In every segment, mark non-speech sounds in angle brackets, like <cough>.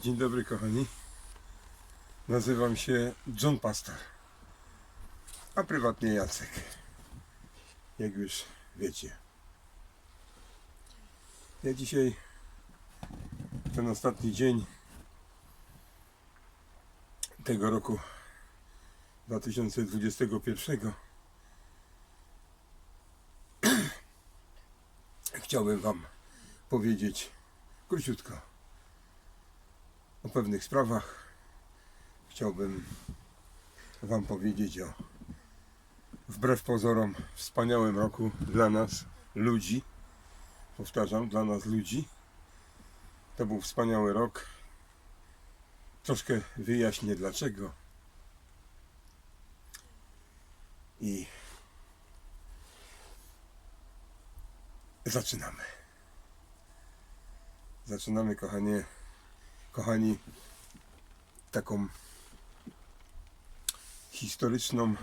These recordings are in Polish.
Dzień dobry kochani. Nazywam się John Pastor. A prywatnie Jacek. Jak już wiecie. Ja dzisiaj ten ostatni dzień tego roku 2021 <clears throat> chciałbym wam powiedzieć króciutko o pewnych sprawach. Chciałbym Wam powiedzieć o wbrew pozorom wspaniałym roku dla nas, ludzi. Powtarzam, dla nas ludzi. To był wspaniały rok. Troszkę wyjaśnię dlaczego. I zaczynamy. Zaczynamy, kochanie, kochani, taką historyczną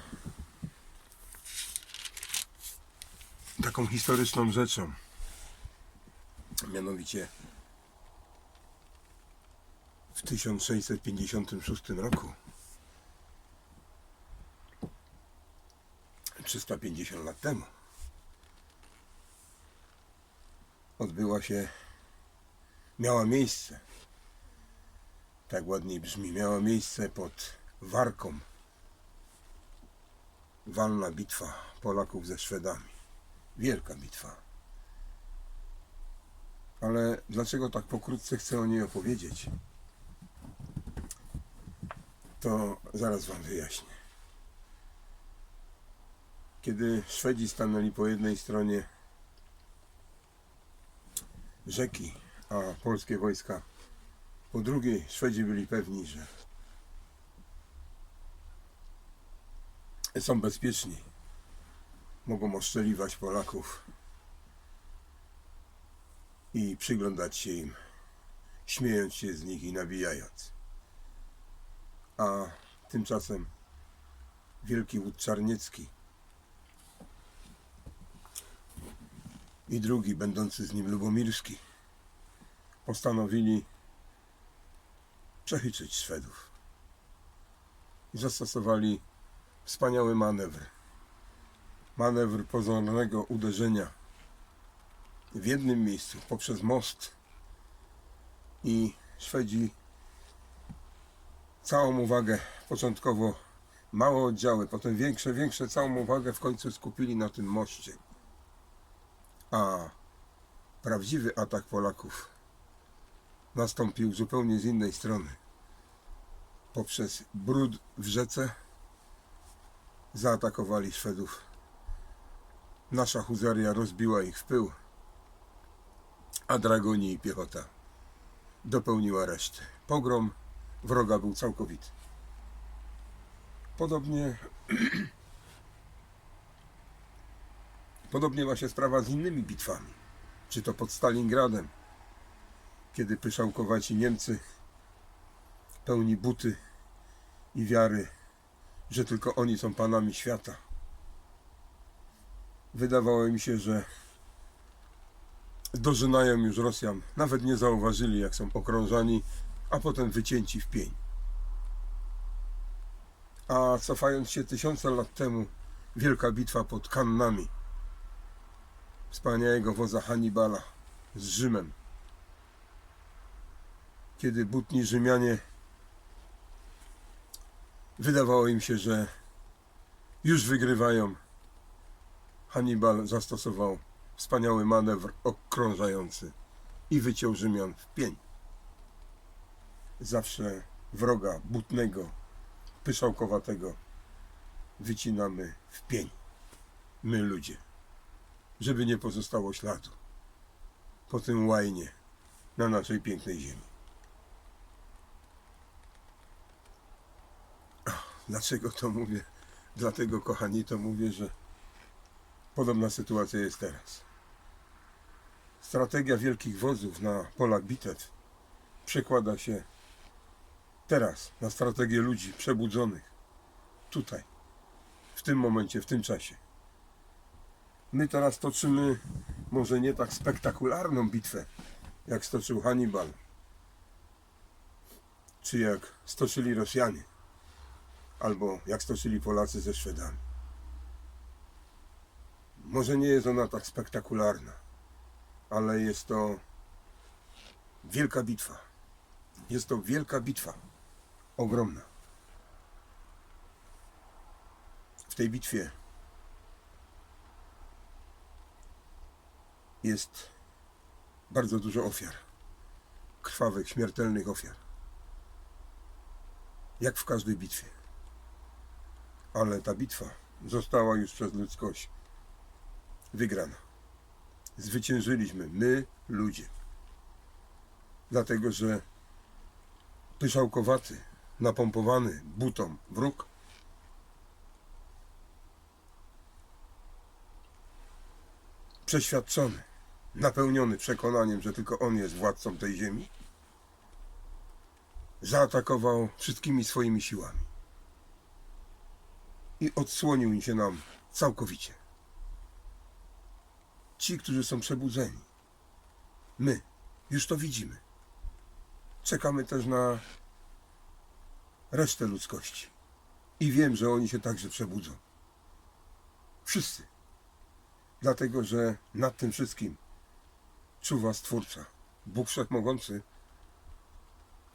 taką historyczną rzeczą. Mianowicie w 1656 roku 350 lat temu odbyła się miała miejsce tak ładniej brzmi, miała miejsce pod Warką. Walna bitwa Polaków ze Szwedami. Wielka bitwa. Ale dlaczego tak pokrótce chcę o niej opowiedzieć? To zaraz Wam wyjaśnię. Kiedy Szwedzi stanęli po jednej stronie rzeki, a polskie wojska po drugiej, Szwedzi byli pewni, że są bezpieczni. Mogą oszczeliwać Polaków i przyglądać się im, śmiejąc się z nich i nabijając. A tymczasem wielki łód Czarniecki i drugi, będący z nim Lubomirski, postanowili przechytrzyć Szwedów. I zastosowali wspaniały manewr. Manewr pozornego uderzenia w jednym miejscu poprzez most i Szwedzi całą uwagę początkowo małe oddziały, potem większe, większe, całą uwagę w końcu skupili na tym moście. A prawdziwy atak Polaków nastąpił zupełnie z innej strony. Poprzez brud w rzece zaatakowali Szwedów. Nasza huzaria rozbiła ich w pył, a dragoni i piechota dopełniła resztę. Pogrom wroga był całkowity. Podobnie <clears throat> podobnie ma się sprawa z innymi bitwami. Czy to pod Stalingradem, kiedy pyszałkowaci Niemcy pełni buty i wiary, że tylko oni są panami świata. Wydawało mi się, że dożynają już Rosjan. Nawet nie zauważyli, jak są okrążani, a potem wycięci w pień. A cofając się tysiące lat temu, wielka bitwa pod Kannami wspaniałego wodza Hannibala z Rzymem kiedy butni Rzymianie wydawało im się, że już wygrywają. Hannibal zastosował wspaniały manewr okrążający i wyciął Rzymian w pień. Zawsze wroga butnego, pyszałkowatego wycinamy w pień. My ludzie. Żeby nie pozostało śladu po tym łajnie na naszej pięknej ziemi. Dlaczego to mówię? Dlatego, kochani, to mówię, że podobna sytuacja jest teraz. Strategia wielkich wozów na polach bitew przekłada się teraz na strategię ludzi przebudzonych. Tutaj, w tym momencie, w tym czasie. My teraz toczymy może nie tak spektakularną bitwę, jak stoczył Hannibal. czy jak stoczyli Rosjanie, albo jak stoczyli Polacy ze Szwedami. Może nie jest ona tak spektakularna, ale jest to wielka bitwa. Jest to wielka bitwa. Ogromna. W tej bitwie jest bardzo dużo ofiar. Krwawych, śmiertelnych ofiar. Jak w każdej bitwie. Ale ta bitwa została już przez ludzkość wygrana. Zwyciężyliśmy my, ludzie. Dlatego, że pyszałkowaty, napompowany butą wróg przeświadczony, napełniony przekonaniem, że tylko on jest władcą tej ziemi, zaatakował wszystkimi swoimi siłami i odsłonił się nam całkowicie. Ci, którzy są przebudzeni, my już to widzimy. Czekamy też na resztę ludzkości. I wiem, że oni się także przebudzą. Wszyscy. Dlatego, że nad tym wszystkim czuwa Stwórca, Bóg Wszechmogący,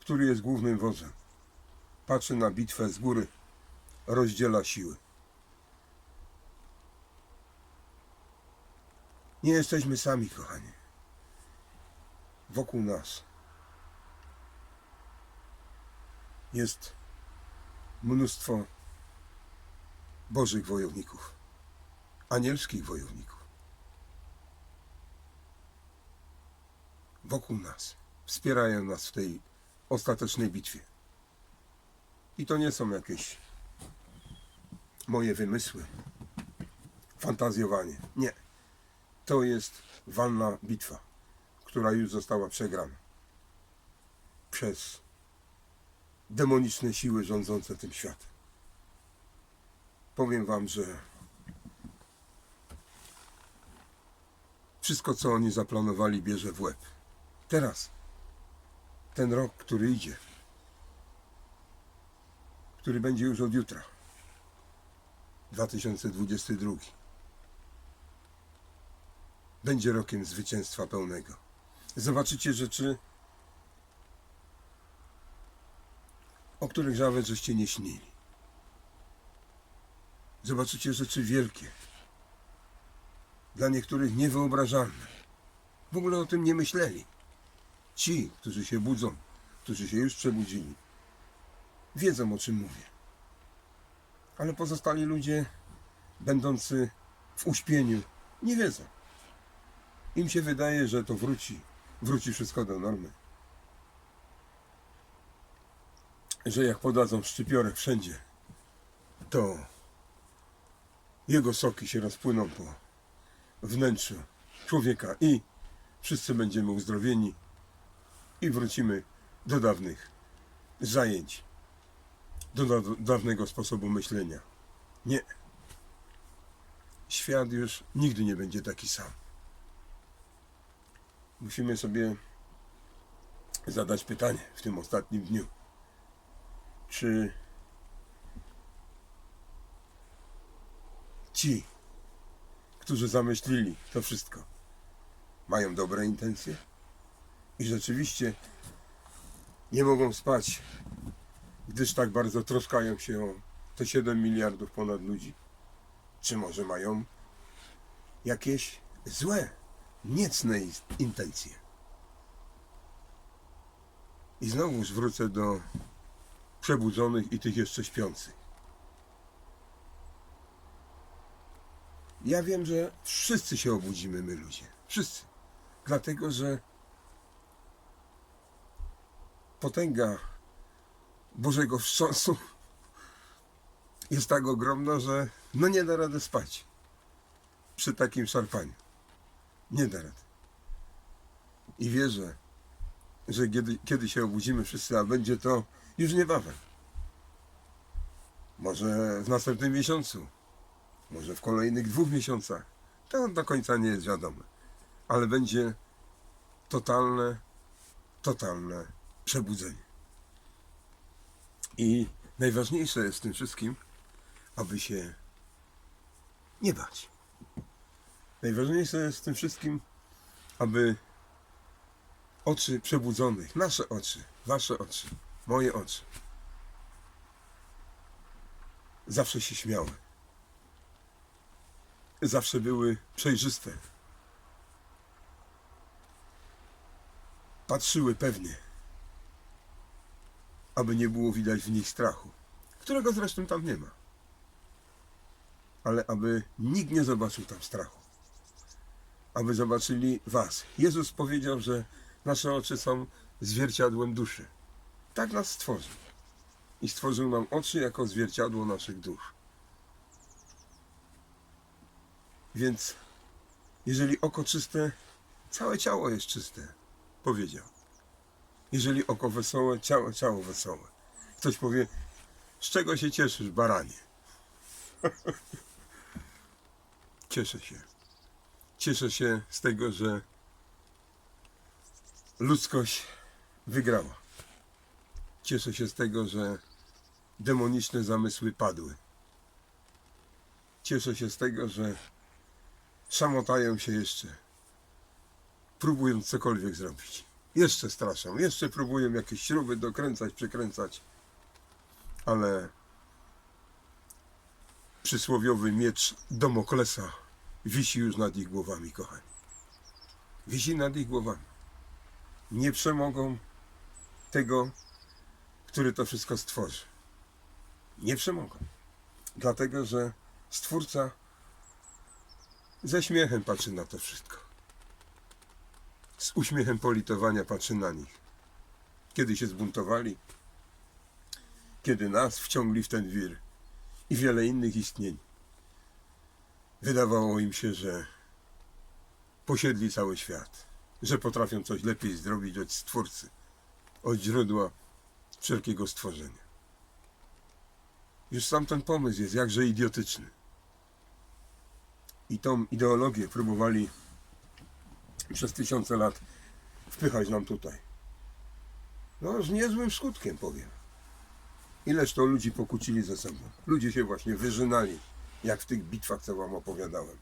który jest głównym wodzem. Patrzy na bitwę z góry, rozdziela siły. Nie jesteśmy sami, kochani. Wokół nas jest mnóstwo Bożych wojowników, anielskich wojowników. Wokół nas wspierają nas w tej ostatecznej bitwie. I to nie są jakieś moje wymysły, fantazjowanie. Nie. To jest walna bitwa, która już została przegrana przez demoniczne siły rządzące tym światem. Powiem wam, że wszystko, co oni zaplanowali, bierze w łeb. Teraz, ten rok, który idzie, który będzie już od jutra, 2022, będzie rokiem zwycięstwa pełnego. Zobaczycie rzeczy, o których nawet żeście nie śnili. Zobaczycie rzeczy wielkie, dla niektórych niewyobrażalne. W ogóle o tym nie myśleli. Ci, którzy się budzą, którzy się już przebudzili, wiedzą o czym mówię. Ale pozostali ludzie, będący w uśpieniu, nie wiedzą. Im się wydaje, że to wróci, wróci wszystko do normy. Że jak podadzą szczypiorek wszędzie, to jego soki się rozpłyną po wnętrzu człowieka i wszyscy będziemy uzdrowieni i wrócimy do dawnych zajęć, do da- dawnego sposobu myślenia. Nie. Świat już nigdy nie będzie taki sam. Musimy sobie zadać pytanie w tym ostatnim dniu. Czy ci, którzy zamyślili to wszystko, mają dobre intencje i rzeczywiście nie mogą spać, gdyż tak bardzo troskają się o te 7 miliardów ponad ludzi? Czy może mają jakieś złe, niecne intencje? I znowuż wrócę do przebudzonych i tych jeszcze śpiących. Ja wiem, że wszyscy się obudzimy, my ludzie. Wszyscy. Dlatego, że potęga Bożego wstrząsu <laughs> jest tak ogromna, że no nie da rady spać przy takim szarpaniu. Nie da rady. I wierzę, że kiedy, kiedy się obudzimy wszyscy, a będzie to już niebawem. Może w następnym miesiącu, może w kolejnych dwóch miesiącach. To do końca nie jest wiadome. Ale będzie totalne, totalne przebudzenie. I najważniejsze jest w tym wszystkim, aby się nie bać. Najważniejsze jest w tym wszystkim, aby oczy przebudzonych, nasze oczy, wasze oczy, moje oczy, zawsze się śmiały. Zawsze były przejrzyste. Patrzyły pewnie, aby nie było widać w nich strachu, którego zresztą tam nie ma. Ale aby nikt nie zobaczył tam strachu. Aby zobaczyli Was. Jezus powiedział, że nasze oczy są zwierciadłem duszy. Tak nas stworzył. I stworzył nam oczy jako zwierciadło naszych dusz. Więc jeżeli oko czyste, całe ciało jest czyste, powiedział. Jeżeli oko wesołe, ciało, ciało wesołe. Ktoś powie, z czego się cieszysz, baranie? <laughs> Cieszę się. Cieszę się z tego, że ludzkość wygrała. Cieszę się z tego, że demoniczne zamysły padły. Cieszę się z tego, że szamotają się jeszcze, próbując cokolwiek zrobić. Jeszcze straszą, jeszcze próbują jakieś śruby dokręcać, przykręcać, ale przysłowiowy miecz Domoklesa wisi już nad ich głowami, kochani. Wisi nad ich głowami. Nie przemogą tego, który to wszystko stworzy. Nie przemogą. Dlatego, że Stwórca ze śmiechem patrzy na to wszystko. Z uśmiechem politowania patrzy na nich. Kiedy się zbuntowali, kiedy nas wciągli w ten wir i wiele innych istnień. Wydawało im się, że posiedli cały świat, że potrafią coś lepiej zrobić od Stwórcy, od źródła wszelkiego stworzenia. Już sam ten pomysł jest jakże idiotyczny. I tą ideologię próbowali przez tysiące lat wpychać nam tutaj. No, z niezłym skutkiem powiem. Ileż to ludzi pokłócili ze sobą. Ludzie się właśnie wyżynali, jak w tych bitwach, co wam opowiadałem.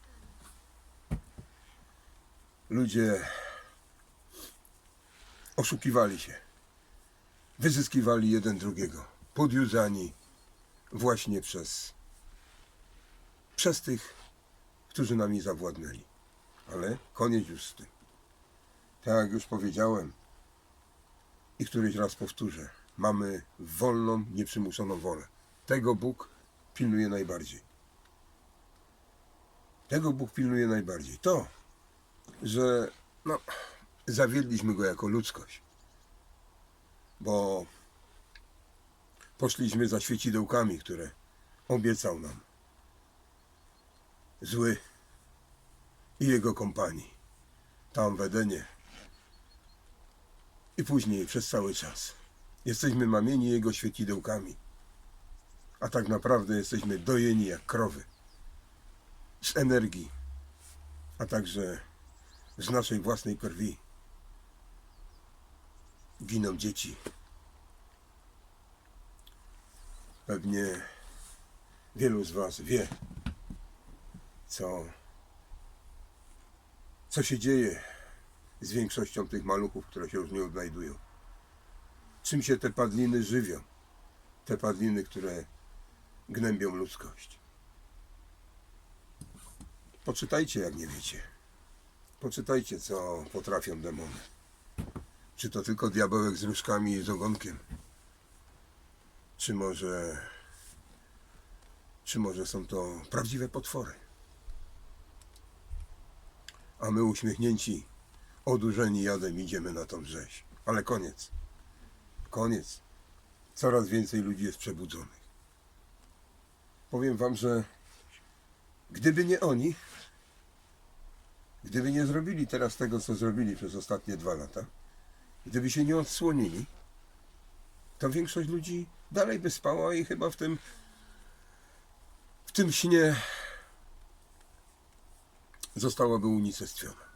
Ludzie oszukiwali się. Wyzyskiwali jeden drugiego. Podjudzani właśnie przez przez tych, którzy nami zawładnęli. Ale koniec już z tym. Tak jak już powiedziałem i któryś raz powtórzę, mamy wolną, nieprzymuszoną wolę. Tego Bóg pilnuje najbardziej. Tego Bóg pilnuje najbardziej. To, że no, zawiedliśmy Go jako ludzkość. Bo poszliśmy za świecidełkami, które obiecał nam zły i jego kompanii. Tam w Edenie. I później przez cały czas. Jesteśmy mamieni jego świecidełkami. A tak naprawdę jesteśmy dojeni jak krowy. Z energii, a także z naszej własnej krwi. Giną dzieci. Pewnie wielu z Was wie, co, co się dzieje z większością tych maluchów, które się już nie odnajdują. Czym się te padliny żywią? Te padliny, które gnębią ludzkość. Poczytajcie, jak nie wiecie. Poczytajcie, co potrafią demony. Czy to tylko diabełek z różkami i z ogonkiem? Czy może... Czy może są to prawdziwe potwory? A my uśmiechnięci, odurzeni jadem idziemy na tą rzeź. Ale koniec. Koniec. Coraz więcej ludzi jest przebudzonych. Powiem wam, że gdyby nie oni, gdyby nie zrobili teraz tego, co zrobili przez ostatnie dwa lata, gdyby się nie odsłonili, to większość ludzi dalej by spała i chyba w tym w tym śnie zostałaby unicestwiona.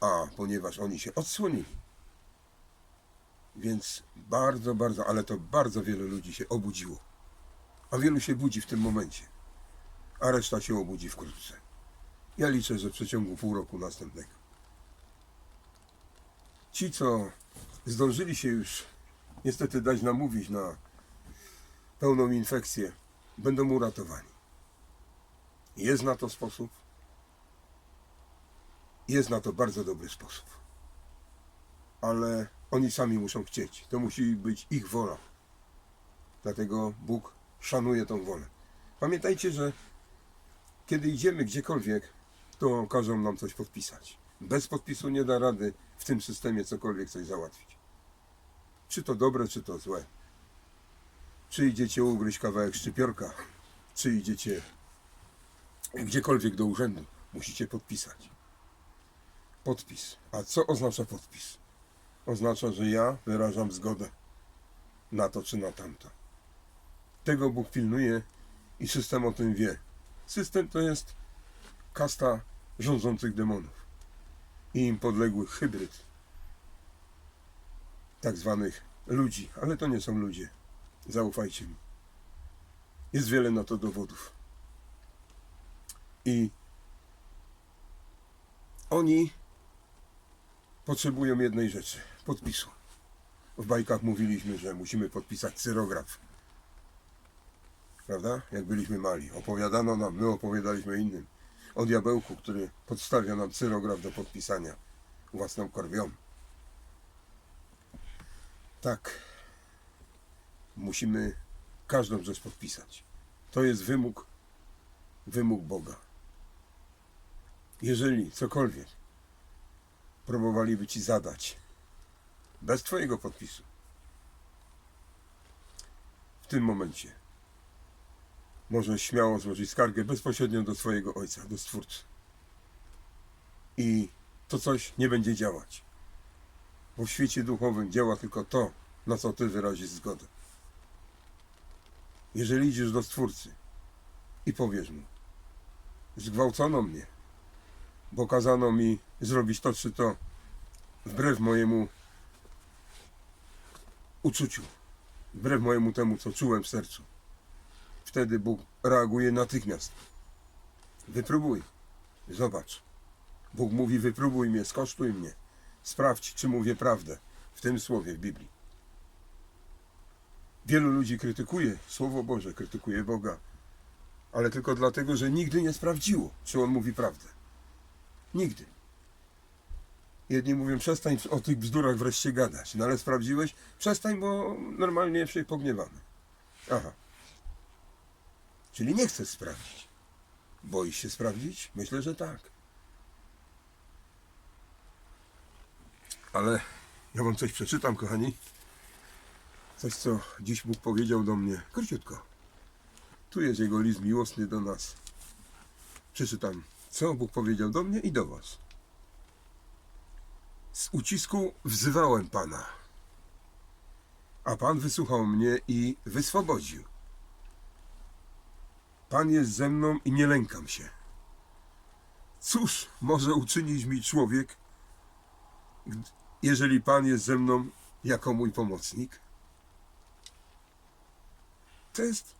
A ponieważ oni się odsłonili, Więc bardzo, bardzo, ale to bardzo wiele ludzi się obudziło. A wielu się budzi w tym momencie. A reszta się obudzi wkrótce. Ja liczę, że w przeciągu pół roku następnego. Ci, co zdążyli się już niestety dać namówić na pełną infekcję, będą uratowani. Jest na to sposób. Jest na to bardzo dobry sposób. Ale oni sami muszą chcieć. To musi być ich wola. Dlatego Bóg szanuje tą wolę. Pamiętajcie, że kiedy idziemy gdziekolwiek, to każą nam coś podpisać. Bez podpisu nie da rady w tym systemie cokolwiek coś załatwić. Czy to dobre, czy to złe. Czy idziecie ugryźć kawałek szczypiorka, czy idziecie gdziekolwiek do urzędu, musicie podpisać. Podpis. A co oznacza podpis? Oznacza, że ja wyrażam zgodę na to czy na tamto. Tego Bóg pilnuje i system o tym wie. System to jest kasta rządzących demonów i im podległych hybryd tak zwanych ludzi, ale to nie są ludzie. Zaufajcie mi. Jest wiele na to dowodów. I oni potrzebują jednej rzeczy podpisu. W bajkach mówiliśmy, że musimy podpisać cyrograf. Prawda? Jak byliśmy mali. Opowiadano nam, my opowiadaliśmy innym. O diabełku, który podstawia nam cyrograf do podpisania własną korwią. Tak. Musimy każdą rzecz podpisać. To jest wymóg, wymóg Boga. Jeżeli cokolwiek próbowaliby ci zadać bez Twojego podpisu, w tym momencie możesz śmiało złożyć skargę bezpośrednio do swojego ojca, do Stwórcy. I to coś nie będzie działać. Bo w świecie duchowym działa tylko to, na co Ty wyrazisz zgodę. Jeżeli idziesz do Stwórcy i powiesz mu, zgwałcono mnie, bo kazano mi zrobić to czy to wbrew mojemu uczuciu, wbrew mojemu temu, co czułem w sercu. Wtedy Bóg reaguje natychmiast. Wypróbuj, zobacz. Bóg mówi: wypróbuj mnie, skosztuj mnie, sprawdź, czy mówię prawdę w tym słowie w Biblii. Wielu ludzi krytykuje Słowo Boże, krytykuje Boga, ale tylko dlatego, że nigdy nie sprawdziło, czy On mówi prawdę. Nigdy. Jedni mówią, przestań o tych bzdurach wreszcie gadać. No ale sprawdziłeś? Przestań, bo normalnie się pogniewamy. Aha. Czyli nie chcesz sprawdzić. Boisz się sprawdzić? Myślę, że tak. Ale ja wam coś przeczytam, kochani. Coś, co dziś Bóg powiedział do mnie. Króciutko. Tu jest jego list miłosny do nas. Przeczytam, co Bóg powiedział do mnie i do was. Z ucisku wzywałem Pana, a Pan wysłuchał mnie i wyswobodził. Pan jest ze mną i nie lękam się. Cóż może uczynić mi człowiek, jeżeli Pan jest ze mną jako mój pomocnik? To jest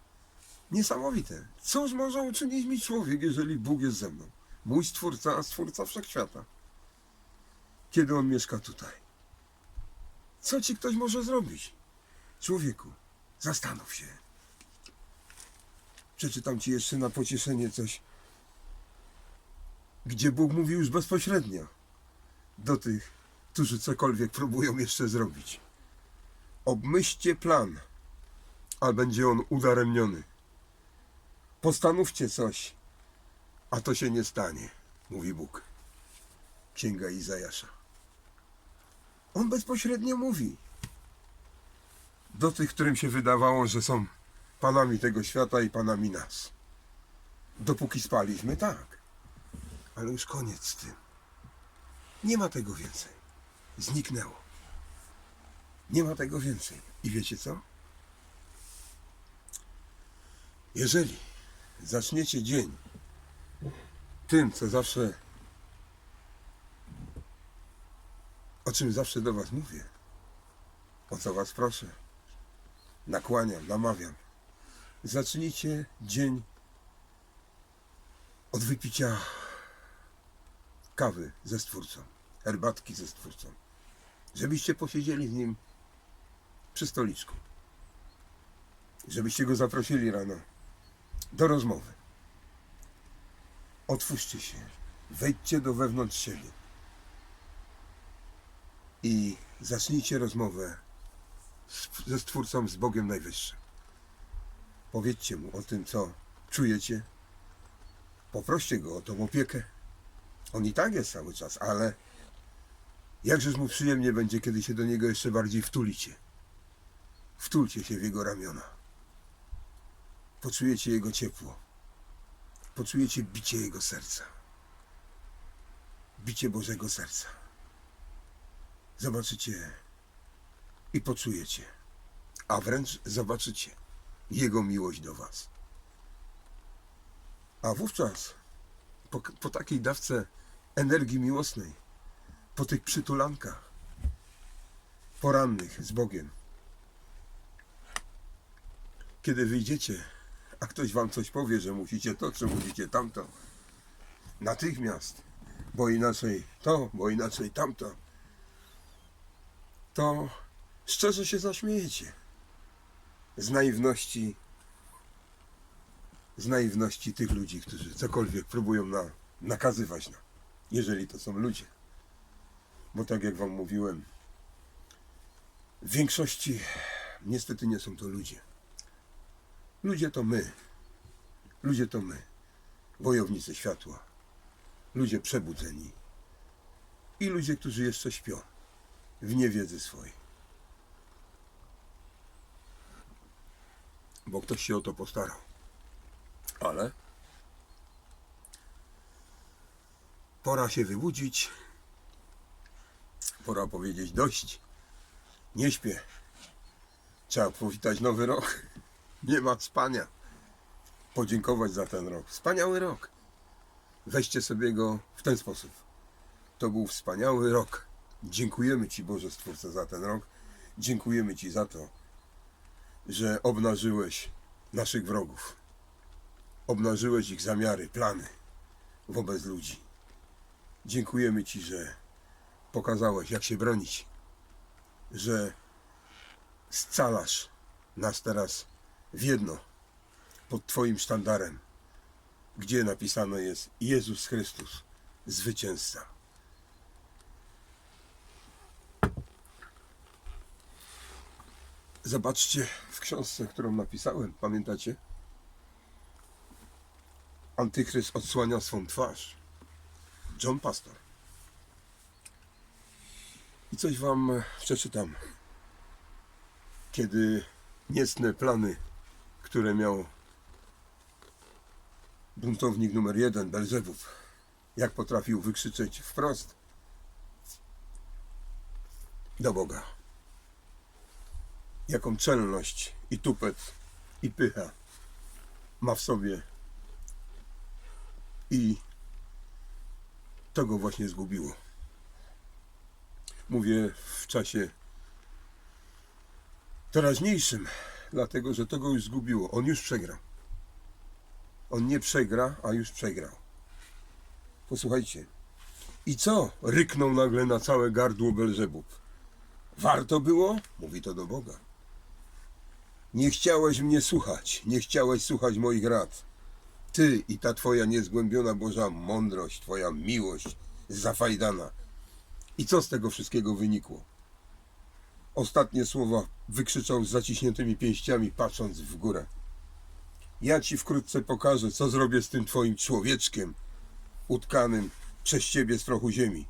niesamowite. Cóż może uczynić mi człowiek, jeżeli Bóg jest ze mną? Mój Stwórca, a Stwórca Wszechświata. Kiedy On mieszka tutaj? Co ci ktoś może zrobić? Człowieku, zastanów się. Przeczytam ci jeszcze na pocieszenie coś, gdzie Bóg mówi już bezpośrednio do tych, którzy cokolwiek próbują jeszcze zrobić. Obmyślcie plan, a będzie on udaremniony. Postanówcie coś, a to się nie stanie, mówi Bóg. Księga Izajasza. On bezpośrednio mówi do tych, którym się wydawało, że są panami tego świata i panami nas. Dopóki spaliśmy, tak. Ale już koniec z tym. Nie ma tego więcej. Zniknęło. Nie ma tego więcej. I wiecie co? Jeżeli zaczniecie dzień tym, co zawsze, o czym zawsze do Was mówię, o co was proszę, nakłaniam, namawiam. Zacznijcie dzień od wypicia kawy ze Stwórcą, herbatki ze Stwórcą, żebyście posiedzieli z Nim przy stoliczku, żebyście Go zaprosili rano do rozmowy. Otwórzcie się, wejdźcie do wewnątrz siebie i zacznijcie rozmowę z, ze Stwórcą, z Bogiem Najwyższym. Powiedzcie Mu o tym, co czujecie. Poproście Go o tą opiekę. On i tak jest cały czas, ale jakżeż Mu przyjemnie będzie, kiedy się do Niego jeszcze bardziej wtulicie. Wtulcie się w Jego ramiona. Poczujecie Jego ciepło. Poczujecie bicie Jego serca. Bicie Bożego serca. Zobaczycie i poczujecie, a wręcz zobaczycie Jego miłość do Was. A wówczas, po, po takiej dawce energii miłosnej, po tych przytulankach porannych z Bogiem, kiedy wyjdziecie, a ktoś Wam coś powie, że musicie to, czy musicie tamto, natychmiast, bo inaczej to, bo inaczej tamto, to szczerze się zaśmiejecie z naiwności z naiwności tych ludzi, którzy cokolwiek próbują na, nakazywać nam, jeżeli to są ludzie. Bo tak jak wam mówiłem, w większości niestety nie są to ludzie. Ludzie to my. Ludzie to my. Wojownicy światła. Ludzie przebudzeni. I ludzie, którzy jeszcze śpią w niewiedzy swojej. Bo ktoś się o to postarał. Ale pora się wybudzić. Pora powiedzieć dość. Nie śpię. Trzeba powitać nowy rok. Nie ma spania. Podziękować za ten rok. Wspaniały rok. Weźcie sobie go w ten sposób. To był wspaniały rok. Dziękujemy Ci, Boże Stwórco, za ten rok. Dziękujemy Ci za to, że obnażyłeś naszych wrogów. Obnażyłeś ich zamiary, plany wobec ludzi. Dziękujemy Ci, że pokazałeś, jak się bronić, że scalasz nas teraz w jedno pod Twoim sztandarem, gdzie napisane jest Jezus Chrystus, zwycięzca. Zobaczcie w książce, którą napisałem, pamiętacie? Antychryst odsłania swą twarz. John Pastor. I coś wam przeczytam. Kiedy niecne plany, które miał buntownik numer jeden, Belzebub, jak potrafił wykrzyczeć wprost do Boga. Jaką czelność i tupet i pycha ma w sobie i to go właśnie zgubiło. Mówię w czasie teraźniejszym, dlatego że to go już zgubiło. On już przegrał. On nie przegra, a już przegrał. Posłuchajcie. I co? Ryknął nagle na całe gardło Belzebub. Warto było? Mówi to do Boga. Nie chciałeś mnie słuchać, nie chciałeś słuchać moich rad. Ty i ta twoja niezgłębiona Boża mądrość, twoja miłość zafajdana. I co z tego wszystkiego wynikło? Ostatnie słowa wykrzyczał z zaciśniętymi pięściami, patrząc w górę. Ja ci wkrótce pokażę, co zrobię z tym twoim człowieczkiem, utkanym przez ciebie z prochu ziemi.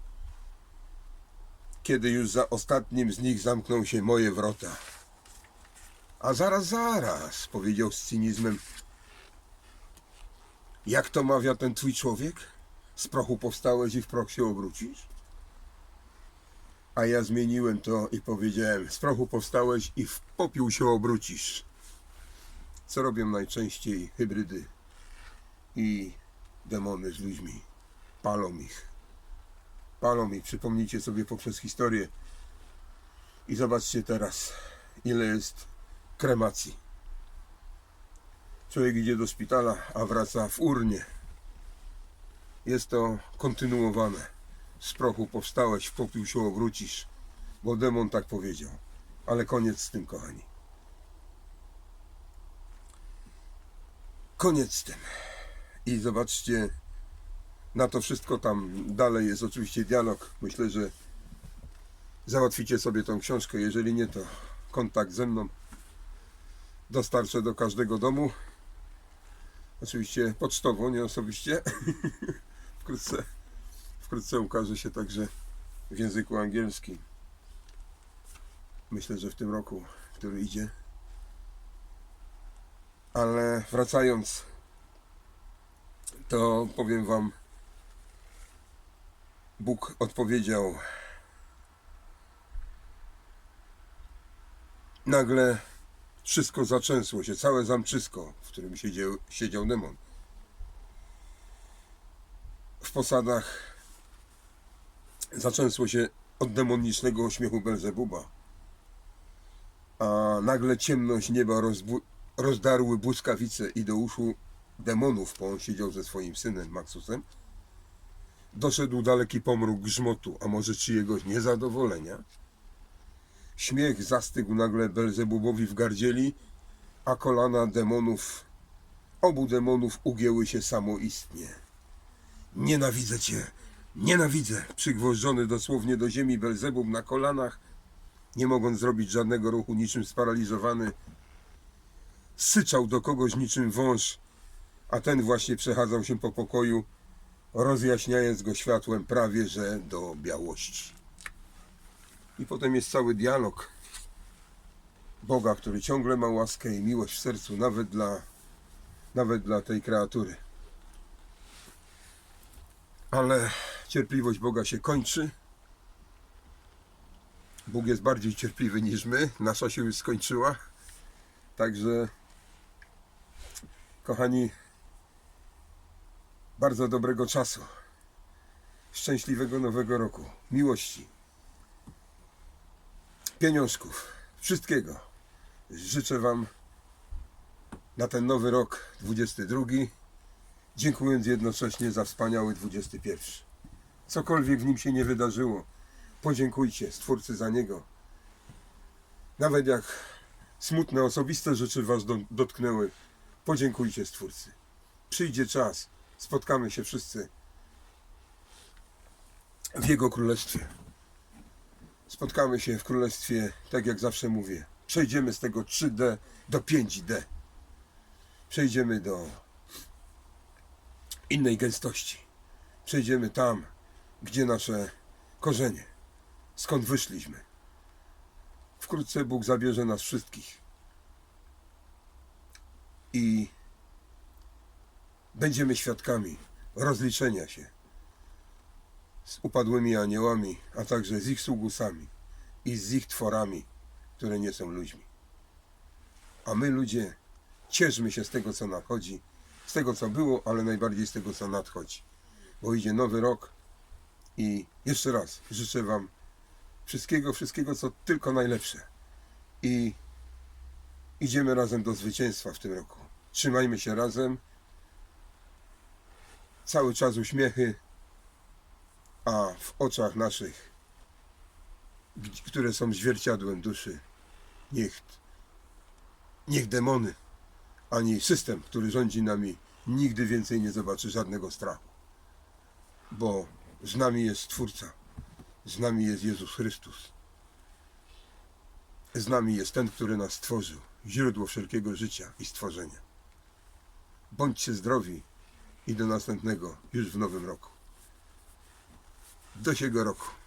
Kiedy już za ostatnim z nich zamkną się moje wrota. A zaraz, zaraz, powiedział z cynizmem, jak to mawia ten twój człowiek? Z prochu powstałeś i w proch się obrócisz? A ja zmieniłem to i powiedziałem, z prochu powstałeś i w popiół się obrócisz. Co robią najczęściej hybrydy i demony z ludźmi? Palą ich. Palą ich. Przypomnijcie sobie poprzez historię, I zobaczcie teraz, ile jest kremacji. Człowiek idzie do szpitala, a wraca w urnie. Jest to kontynuowane. Z prochu powstałeś, w popiół się obrócisz, bo demon tak powiedział. Ale koniec z tym, kochani. Koniec z tym. I zobaczcie, na to wszystko tam dalej jest oczywiście dialog. Myślę, że załatwicie sobie tą książkę. Jeżeli nie, to kontakt ze mną. Dostarczę do każdego domu. Oczywiście pocztowo, nie osobiście. <laughs> wkrótce, wkrótce ukaże się także w języku angielskim. Myślę, że w tym roku, który idzie. Ale wracając, to powiem Wam, Bóg odpowiedział. Nagle wszystko zaczęsło się, całe zamczysko, w którym siedział, siedział demon. W posadach zaczęsło się od demonicznego śmiechu Belzebuba. A nagle ciemność nieba rozdarły błyskawice i do uszu demonów, bo on siedział ze swoim synem Maxusem, doszedł daleki pomruk grzmotu, a może czyjegoś niezadowolenia. Śmiech zastygł nagle Belzebubowi w gardzieli, a kolana demonów, obu demonów ugięły się samoistnie. Nienawidzę cię, nienawidzę! Przygwożdżony dosłownie do ziemi Belzebub na kolanach, nie mogąc zrobić żadnego ruchu, niczym sparaliżowany, syczał do kogoś niczym wąż, a ten właśnie przechadzał się po pokoju, rozjaśniając go światłem prawie że do białości. I potem jest cały dialog Boga, który ciągle ma łaskę i miłość w sercu, nawet dla, nawet dla tej kreatury. Ale cierpliwość Boga się kończy. Bóg jest bardziej cierpliwy niż my. Nasza się już skończyła. Także, kochani, bardzo dobrego czasu. Szczęśliwego nowego roku. Miłości. Pieniążków. Wszystkiego. Życzę Wam na ten nowy rok 22. Dziękując jednocześnie za wspaniały 21. Cokolwiek w nim się nie wydarzyło, podziękujcie Stwórcy za niego. Nawet jak smutne, osobiste rzeczy Was do, dotknęły, podziękujcie Stwórcy. Przyjdzie czas, spotkamy się wszyscy w Jego Królestwie. Spotkamy się w Królestwie, tak jak zawsze mówię. Przejdziemy z tego 3D do 5D. Przejdziemy do innej gęstości. Przejdziemy tam, gdzie nasze korzenie, skąd wyszliśmy. Wkrótce Bóg zabierze nas wszystkich. I będziemy świadkami rozliczenia się z upadłymi aniołami, a także z ich sługusami i z ich tworami, które nie są ludźmi. A my ludzie cieszmy się z tego, co nadchodzi, z tego, co było, ale najbardziej z tego, co nadchodzi. Bo idzie nowy rok i jeszcze raz życzę Wam wszystkiego, wszystkiego, co tylko najlepsze. I idziemy razem do zwycięstwa w tym roku. Trzymajmy się razem. Cały czas uśmiechy, a w oczach naszych, które są zwierciadłem duszy, niech, niech demony, ani system, który rządzi nami, nigdy więcej nie zobaczy żadnego strachu. Bo z nami jest Stwórca, z nami jest Jezus Chrystus. Z nami jest ten, który nas stworzył, źródło wszelkiego życia i stworzenia. Bądźcie zdrowi i do następnego już w nowym roku. Do siego roku.